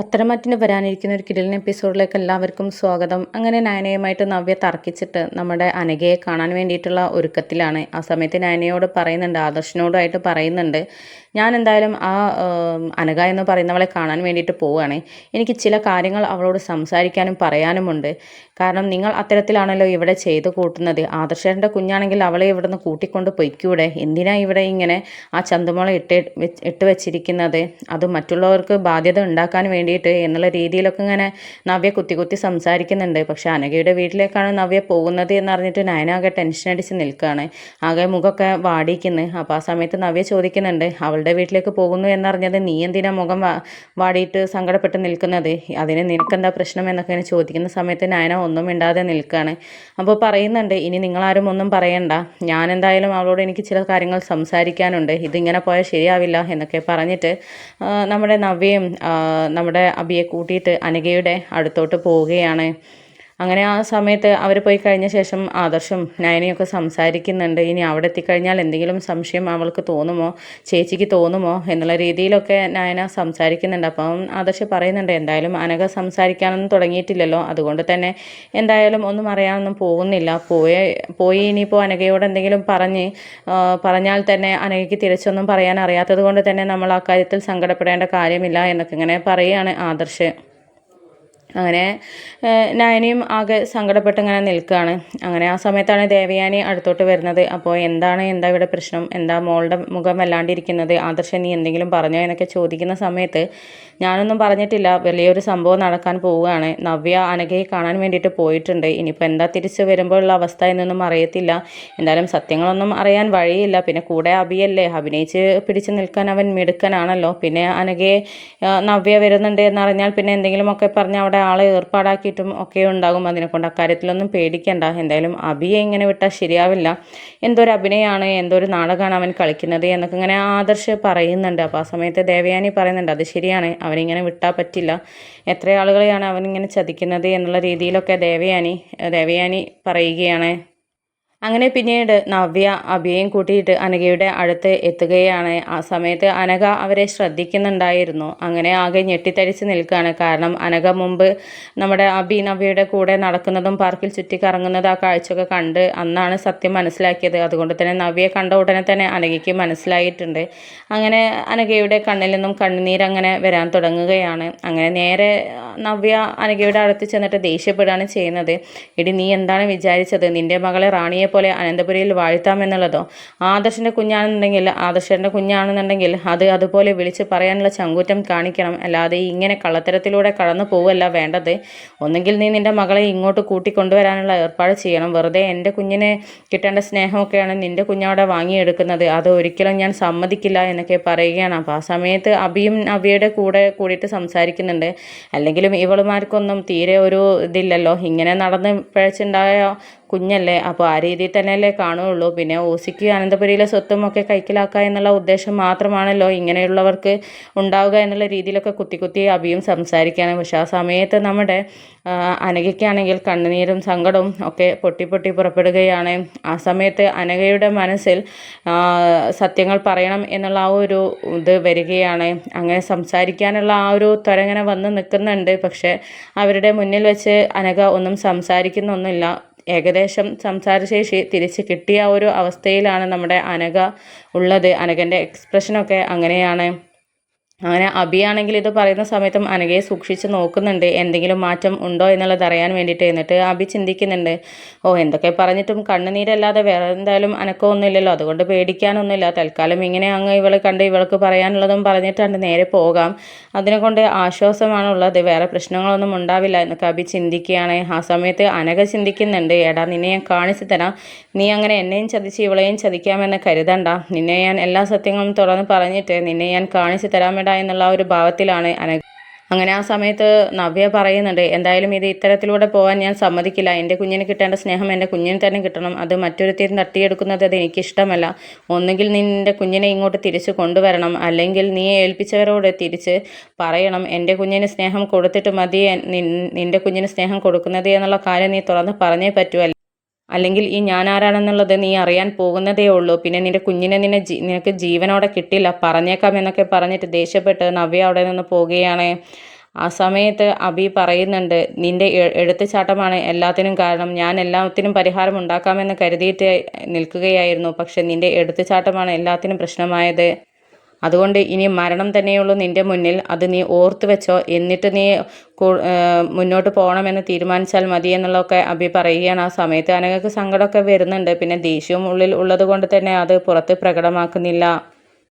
പത്തരമാറ്റിന് വരാനിരിക്കുന്ന ഒരു കിടിലൻ എപ്പിസോഡിലേക്ക് എല്ലാവർക്കും സ്വാഗതം. അങ്ങനെ നയനയുമായിട്ട് നവ്യ തർക്കിച്ചിട്ട് നമ്മുടെ അനഘയെ കാണാൻ വേണ്ടിയിട്ടുള്ള ഒരുക്കത്തിലാണ്. ആ സമയത്ത് നയനയോട് പറയുന്നുണ്ട് ആദർശനോടായിട്ട് പറയുന്നുണ്ട് ഞാൻ എന്തായാലും ആ അനഗ എന്ന് പറയുന്നവളെ കാണാൻ വേണ്ടിയിട്ട് പോവുകയാണ്. എനിക്ക് ചില കാര്യങ്ങൾ അവളോട് സംസാരിക്കാനും പറയാനുമുണ്ട് കാരണം നിങ്ങൾ അത്തരത്തിലാണല്ലോ ഇവിടെ ചെയ്ത് കൂട്ടുന്നത്. ആദർശന്റെ കുഞ്ഞാണെങ്കിൽ അവളെ ഇവിടുന്ന് കൂട്ടിക്കൊണ്ട് പൊയ്ക്കൂടെ? എന്തിനാ ഇവിടെ ഇങ്ങനെ ആ ചന്തുമോളെ ഇട്ട് ഇട്ട് വെച്ചിരിക്കുന്നത്? അത് മറ്റുള്ളവർക്ക് ബാധ്യത ഉണ്ടാക്കാൻ വേണ്ടിയിട്ട് എന്നുള്ള രീതിയിലൊക്കെ ഇങ്ങനെ നവ്യ കുത്തി കുത്തി സംസാരിക്കുന്നുണ്ട്. പക്ഷേ അനഘയുടെ വീട്ടിലേക്കാണ് നവ്യ പോകുന്നത് എന്നറിഞ്ഞിട്ട് നയനാകെ ടെൻഷൻ അടിച്ച് നിൽക്കുകയാണ്. ആകെ മുഖമൊക്കെ വാടിക്കുന്നു അപ്പോൾ ആ സമയത്ത് നവ്യ ചോദിക്കുന്നുണ്ട് അവളുടെ വീട്ടിലേക്ക് പോകുന്നു എന്നറിഞ്ഞത് നീ എന്തിനാ മുഖം വാടിയിട്ട് സങ്കടപ്പെട്ട് നിൽക്കുന്നത്? അതിന് നിനക്കെന്താ പ്രശ്നം? എന്നൊക്കെ ഇങ്ങനെ ചോദിക്കുന്ന സമയത്ത് നയന ഒന്നും മിണ്ടാതെ നിൽക്കുകയാണ്. അപ്പോൾ പറയുന്നുണ്ട് ഇനി നിങ്ങളാരും ഒന്നും പറയണ്ട. ഞാൻ എന്തായാലും അവളോട് എനിക്ക് ചില കാര്യങ്ങൾ സംസാരിക്കാനുണ്ട്. ഇതിങ്ങനെ പോയാൽ ശരിയാവില്ല എന്നൊക്കെ പറഞ്ഞിട്ട് നമ്മുടെ നവ്യയും ആ, നമ്മുടെ അബിയെ കൂട്ടിയിട്ട് അനഘയുടെ അടുത്തോട്ട് പോവുകയാണ്. അങ്ങനെ ആ സമയത്ത് അവർ പോയി കഴിഞ്ഞ ശേഷം ആദർശം നയനയൊക്കെ സംസാരിക്കുന്നുണ്ട്. ഇനി അവിടെ എത്തിക്കഴിഞ്ഞാൽ എന്തെങ്കിലും സംശയം അവൾക്ക് തോന്നുമോ? ചേച്ചിക്ക് തോന്നുമോ? എന്നുള്ള രീതിയിലൊക്കെ നയന സംസാരിക്കുന്നുണ്ട്. അപ്പം ആദർശ് പറയുന്നുണ്ട് എന്തായാലും അനഘ സംസാരിക്കാനൊന്നും തുടങ്ങിയിട്ടില്ലല്ലോ. അതുകൊണ്ട് തന്നെ എന്തായാലും ഒന്നും അറിയാനൊന്നും പോകുന്നില്ല. പോയ പോയി ഇനിയിപ്പോൾ അനഘയോട് എന്തെങ്കിലും പറഞ്ഞ് പറഞ്ഞാൽ തന്നെ അനഘയ്ക്ക് തിരിച്ചൊന്നും പറയാൻ അറിയാത്തത് കൊണ്ട് തന്നെ നമ്മൾ ആ കാര്യത്തിൽ സങ്കടപ്പെടേണ്ട കാര്യമില്ല എന്നൊക്കെ ഇങ്ങനെ പറയുകയാണ് ആദർശ്. അങ്ങനെ നയനയും ആകെ സങ്കടപ്പെട്ട് ഇങ്ങനെ നിൽക്കുകയാണ് അങ്ങനെ ആ സമയത്താണ് ദേവയാനി അടുത്തോട്ട് വരുന്നത്. അപ്പോൾ എന്താണ് എന്താ ഇവിടെ പ്രശ്നം? എന്താ മോളുടെ മുഖം വല്ലാണ്ടിരിക്കുന്നത്? ആദർശൻ നീ എന്തെങ്കിലും പറഞ്ഞോ എന്നൊക്കെ ചോദിക്കുന്ന സമയത്ത് ഞാനൊന്നും പറഞ്ഞിട്ടില്ല. വലിയൊരു സംഭവം നടക്കാൻ പോവുകയാണ്. നവ്യ അനഘയെ കാണാൻ വേണ്ടിയിട്ട് പോയിട്ടുണ്ട്. ഇനിയിപ്പോൾ എന്താ തിരിച്ചു വരുമ്പോഴുള്ള അവസ്ഥ എന്നൊന്നും അറിയത്തില്ല. എന്തായാലും സത്യങ്ങളൊന്നും അറിയാൻ വഴിയില്ല. പിന്നെ കൂടെ അഭിയല്ലേ അഭിനയിച്ച് പിടിച്ചു നിൽക്കാൻ അവൻ മിടുക്കനാണല്ലോ. പിന്നെ അനഘയെ നവ്യ വരുന്നുണ്ട് എന്നറിഞ്ഞാൽ പിന്നെ എന്തെങ്കിലുമൊക്കെ പറഞ്ഞ് അവിടെ ആളെ ഏർപ്പാടാക്കിയിട്ടും ഒക്കെ ഉണ്ടാകും അതിനെക്കൊണ്ട് അക്കാര്യത്തിലൊന്നും പേടിക്കണ്ട. എന്തായാലും അഭിയെ ഇങ്ങനെ വിട്ടാൽ ശരിയാവില്ല. എന്തൊരു അഭിനയമാണ് എന്തൊരു നാടകമാണ് അവൻ കളിക്കുന്നത് എന്നൊക്കെ ഇങ്ങനെ ആദർശ് പറയുന്നുണ്ട്. അപ്പോൾ ആ സമയത്ത് ദേവയാനി പറയുന്നുണ്ട് അത് ശരിയാണ് അവനിങ്ങനെ വിട്ടാൽ പറ്റില്ല. എത്ര ആളുകളെയാണ് അവനിങ്ങനെ ചതിക്കുന്നത്? എന്നുള്ള രീതിയിലൊക്കെ ദേവയാനി ദേവയാനി പറയുകയാണ്. അങ്ങനെ പിന്നീട് നവ്യ അഭിയെയും കൂട്ടിയിട്ട് അനഘയുടെ അടുത്ത് എത്തുകയാണ്. ആ സമയത്ത് അനഘ അവരെ ശ്രദ്ധിക്കുന്നുണ്ടായിരുന്നു. അങ്ങനെ ആകെ ഞെട്ടിത്തരിച്ച് നിൽക്കുകയാണ്. കാരണം അനഘ മുമ്പ് നമ്മുടെ അഭി നവ്യയുടെ കൂടെ നടക്കുന്നതും പാർക്കിൽ ചുറ്റിക്കറങ്ങുന്നതും ആ കാഴ്ചയൊക്കെ കണ്ട് അന്നാണ് സത്യം മനസ്സിലാക്കിയത്. അതുകൊണ്ട് തന്നെ നവ്യയെ കണ്ട ഉടനെ തന്നെ അനഘയ്ക്ക് മനസ്സിലായിട്ടുണ്ട്. അങ്ങനെ അനഘയുടെ കണ്ണിൽ നിന്നും കണ്ണുനീരങ്ങനെ വരാൻ തുടങ്ങുകയാണ്. അങ്ങനെ നേരെ നവ്യ അനഘയുടെ അടുത്ത് ചെന്നിട്ട് ദേഷ്യപ്പെടുകയാണ് ചെയ്യുന്നത്. ഇടി നീ എന്താണ് വിചാരിച്ചത്? നിന്റെ മകളെ റാണിയെ പോലെ അനന്തപുരിയിൽ വാഴ്ത്താമെന്നുള്ളതോ ആദർശന്റെ കുഞ്ഞാണെന്നുണ്ടെങ്കിൽ ആദർശന്റെ കുഞ്ഞാണെന്നുണ്ടെങ്കിൽ അത് അതുപോലെ വിളിച്ച് പറയാനുള്ള ചങ്കൂറ്റം കാണിക്കണം. അല്ലാതെ ഇങ്ങനെ കള്ളത്തരത്തിലൂടെ കടന്നു പോവുകയല്ല വേണ്ടത്. ഒന്നുകിൽ നീ നിന്റെ മകളെ ഇങ്ങോട്ട് കൂട്ടിക്കൊണ്ടുവരാനുള്ള ഏർപ്പാട് ചെയ്യണം. വെറുതെ എന്റെ കുഞ്ഞിനെ കിട്ടേണ്ട സ്നേഹമൊക്കെയാണ് നിന്റെ കുഞ്ഞവിടെ വാങ്ങിയെടുക്കുന്നത്. അത് ഒരിക്കലും ഞാൻ സമ്മതിക്കില്ല എന്നൊക്കെ പറയുകയാണ്. അപ്പോൾ ആ സമയത്ത് അബിയും അബിയുടെ കൂടെ കൂടിയിട്ട് സംസാരിക്കുന്നുണ്ട്. അല്ലെങ്കിലും ഇവളുമാർക്കൊന്നും തീരെ ഒരു ഇതില്ലല്ലോ. ഇങ്ങനെ നടന്ന് പിഴച്ചുണ്ടായ കുഞ്ഞല്ലേ? അപ്പോൾ ആ രീതിയിൽ തന്നെയല്ലേ കാണുകയുള്ളൂ. പിന്നെ ഓസിക്ക് അനന്തപുരിയിലെ സ്വത്തും ഒക്കെ കൈക്കലാക്കുക എന്നുള്ള ഉദ്ദേശം മാത്രമാണല്ലോ ഇങ്ങനെയുള്ളവർക്ക് ഉണ്ടാവുക എന്നുള്ള രീതിയിലൊക്കെ കുത്തി കുത്തി അഭിയും സംസാരിക്കുകയാണ്. പക്ഷെ ആ സമയത്ത് നമ്മുടെ അനകയ്ക്കാണെങ്കിൽ കണ്ണുനീരും സങ്കടവും ഒക്കെ പൊട്ടി പൊട്ടി പുറപ്പെടുകയാണ്. ആ സമയത്ത് അനഘയുടെ മനസ്സിൽ സത്യങ്ങൾ പറയണം എന്നുള്ള ആ ഒരു ഇത് വരികയാണ്. അങ്ങനെ സംസാരിക്കാനുള്ള ആ ഒരു ത്വര ഇങ്ങനെ വന്ന് നിൽക്കുന്നുണ്ട്. പക്ഷേ അവരുടെ മുന്നിൽ വെച്ച് അനഘ ഒന്നും സംസാരിക്കുന്നൊന്നുമില്ല. ഏകദേശം സംസാരശേഷി തിരിച്ച് കിട്ടിയ ഒരു അവസ്ഥയിലാണ് നമ്മുടെ അനഘ ഉള്ളത്. അനഘന്റെ എക്സ്പ്രഷനൊക്കെ അങ്ങനെയാണ്. അങ്ങനെ അബിയാണെങ്കിൽ ഇത് പറയുന്ന സമയത്തും അനഘയെ സൂക്ഷിച്ച് നോക്കുന്നുണ്ട്. എന്തെങ്കിലും മാറ്റം ഉണ്ടോ എന്നുള്ളത് അറിയാൻ വേണ്ടിയിട്ട് എന്നിട്ട് അബി ചിന്തിക്കുന്നുണ്ട്. ഓ എന്തൊക്കെ പറഞ്ഞിട്ടും കണ്ണുനീരല്ലാതെ വേറെ എന്തായാലും അനക്കമൊന്നുമില്ലല്ലോ അതുകൊണ്ട് പേടിക്കാനൊന്നുമില്ല. തൽക്കാലം ഇങ്ങനെ അങ്ങ് ഇവളെ കണ്ട് ഇവൾക്ക് പറയാനുള്ളതും പറഞ്ഞിട്ടുണ്ട് നേരെ പോകാം. അതിനെ കൊണ്ട് ആശ്വാസമാണുള്ളത്. വേറെ പ്രശ്നങ്ങളൊന്നും ഉണ്ടാവില്ല എന്നൊക്കെ അബി ചിന്തിക്കുകയാണ്. ആ സമയത്ത് അനഘ ചിന്തിക്കുന്നുണ്ട്. എടാ നിന്നെ ഞാൻ കാണിച്ചു തരാം. നീ അങ്ങനെ എന്നെയും ചതിച്ച് ഇവളെയും ചതിക്കാമെന്ന് കരുതണ്ട. നിന്നെ ഞാൻ എല്ലാ സത്യങ്ങളും തുറന്ന് പറഞ്ഞിട്ട് നിന്നെ ഞാൻ കാണിച്ചു തരാമെടാ എന്നുള്ള ഒരു ഭാവത്തിലാണ് അനഘ അങ്ങനെ ആ സമയത്ത് നവ്യ പറയുന്നുണ്ട് എന്തായാലും ഇത് ഇത്തരത്തിലൂടെ പോകാൻ ഞാൻ സമ്മതിക്കില്ല. എന്റെ കുഞ്ഞിന് കിട്ടേണ്ട സ്നേഹം എന്റെ കുഞ്ഞിന് തന്നെ കിട്ടണം. അത് മറ്റൊരുത്തിൽ തട്ടിയെടുക്കുന്നത് അത് എനിക്കിഷ്ടമല്ല ഒന്നുകിൽ നിന്റെ കുഞ്ഞിനെ ഇങ്ങോട്ട് തിരിച്ച് കൊണ്ടുവരണം. അല്ലെങ്കിൽ നീ ഏൽപ്പിച്ചവരോട് തിരിച്ച് പറയണം. എന്റെ കുഞ്ഞിന് സ്നേഹം കൊടുത്തിട്ട് മതി. നിന്റെ കുഞ്ഞിന് സ്നേഹം കൊടുക്കുന്നത് എന്നുള്ള കാര്യം നീ തുറന്ന് പറഞ്ഞേ പറ്റൂ. അല്ല അല്ലെങ്കിൽ ഈ ഞാൻ ആരാണെന്നുള്ളത് നീ അറിയാൻ പോകുന്നതേ ഉള്ളൂ. പിന്നെ നിന്റെ കുഞ്ഞിനെ നിന്നെ നിനക്ക് ജീവനോടെ കിട്ടില്ല. പറഞ്ഞേക്കാം എന്നൊക്കെ പറഞ്ഞിട്ട് ദേഷ്യപ്പെട്ട് നവ്യ അവിടെ നിന്ന് പോവുകയാണ് ആ സമയത്ത് അബി പറയുന്നുണ്ട് നിന്റെ എഴുത്തുചാട്ടമാണ് എല്ലാത്തിനും കാരണം. ഞാൻ എല്ലാത്തിനും പരിഹാരം ഉണ്ടാക്കാമെന്ന് കരുതിയിട്ട് നിൽക്കുകയായിരുന്നു. പക്ഷെ നിന്റെ എടുത്തുചാട്ടമാണ് എല്ലാത്തിനും പ്രശ്നമായത്. അതുകൊണ്ട് ഇനി മരണം തന്നെയുള്ളൂ നിന്റെ മുന്നിൽ. അത് നീ ഓർത്തു വെച്ചോ. എന്നിട്ട് നീ മുന്നോട്ട് പോകണമെന്ന് തീരുമാനിച്ചാൽ മതി എന്നുള്ളതൊക്കെ അബി പറയുകയാണ്. ആ സമയത്ത് അനഘക്ക് സങ്കടമൊക്കെ വരുന്നുണ്ട്. പിന്നെ ദേഷ്യവും ഉള്ളിൽ ഉള്ളത് കൊണ്ട് തന്നെ അത് പുറത്ത് പ്രകടമാക്കുന്നില്ല.